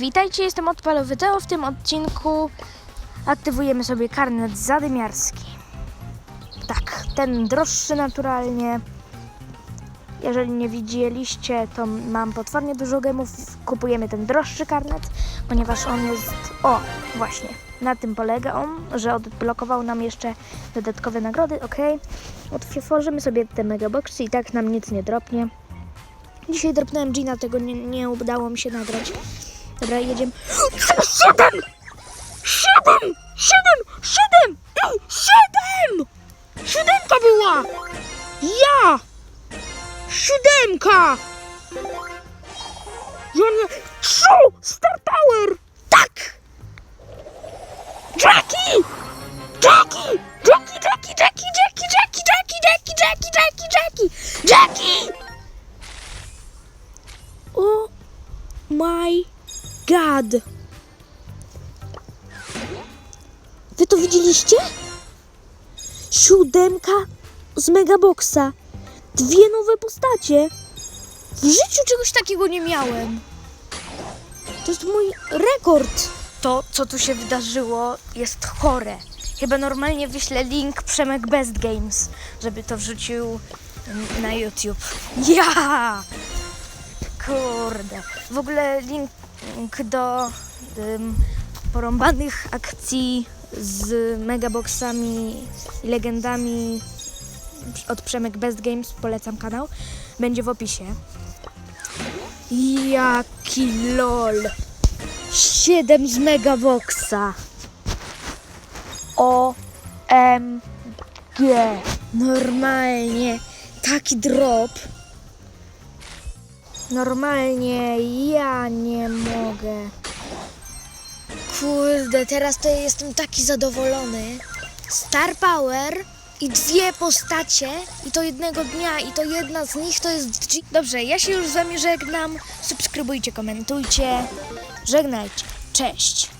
Witajcie, jestem Odpalowy Teo. W tym odcinku aktywujemy sobie karnet zadymiarski. Tak, ten droższy naturalnie. Jeżeli nie widzieliście, to mam potwornie dużo gemów. Kupujemy ten droższy karnet, ponieważ on jest... O, właśnie. Na tym polega on, że odblokował nam jeszcze dodatkowe nagrody. Ok, otworzymy sobie te megaboxy i tak nam nic nie dropnie. Dzisiaj dropnąłem Gina, tego nie, nie udało mi się nagrać. Dobra, jedziemy. Siedem! Siedem! Siedem! Siedem! Siedem! Siódemka była! Ja! Siódemka! Ja nie... Trzy! Star Power! Tak! Jackie! Jackie! Jackie, Jackie, Jackie, Jackie, Jackie, Jackie, Jackie, Jackie, Jackie, Jackie! Jackie! Oh my god! Wy to widzieliście? Siódemka z Megaboxa. Dwie nowe postacie. W życiu czegoś takiego nie miałem. To jest mój rekord. To, co tu się wydarzyło, jest chore. Chyba normalnie wyślę link Przemek Best Games, żeby to wrzucił na YouTube. Ja! Kurde. W ogóle link do ym, porąbanych akcji z megaboxami i legendami od Przemek Best Games, polecam kanał, będzie w opisie. Jaki lol! 7 z megaboxa! O M G Normalnie taki drop. Normalnie ja nie mogę. Kurde, teraz to jestem taki zadowolony. Star Power i dwie postacie i to jednego dnia i to jedna z nich to jest. Dobrze, ja się już z wami żegnam. Subskrybujcie, komentujcie. Żegnajcie. Cześć.